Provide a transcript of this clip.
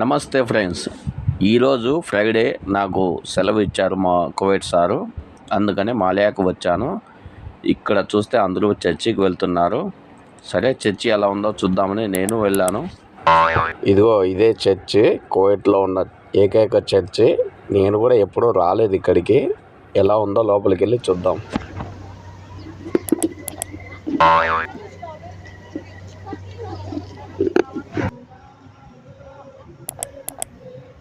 నమస్తే ఫ్రెండ్స్. ఈరోజు ఫ్రైడే నాకు సెలవు ఇచ్చారు మా కువైట్ సారు. అందుకని మాలయాకు వచ్చాను. ఇక్కడ చూస్తే అందరూ చర్చికి వెళ్తున్నారు. సరే చర్చి ఎలా ఉందో చూద్దామని నేను వెళ్ళాను. ఇదిగో ఇదే చర్చి. కువైట్లో ఉన్న ఏకైక చర్చి. నేను కూడా ఎప్పుడూ రాలేదు ఇక్కడికి. ఎలా ఉందో లోపలికి వెళ్ళి చూద్దాం.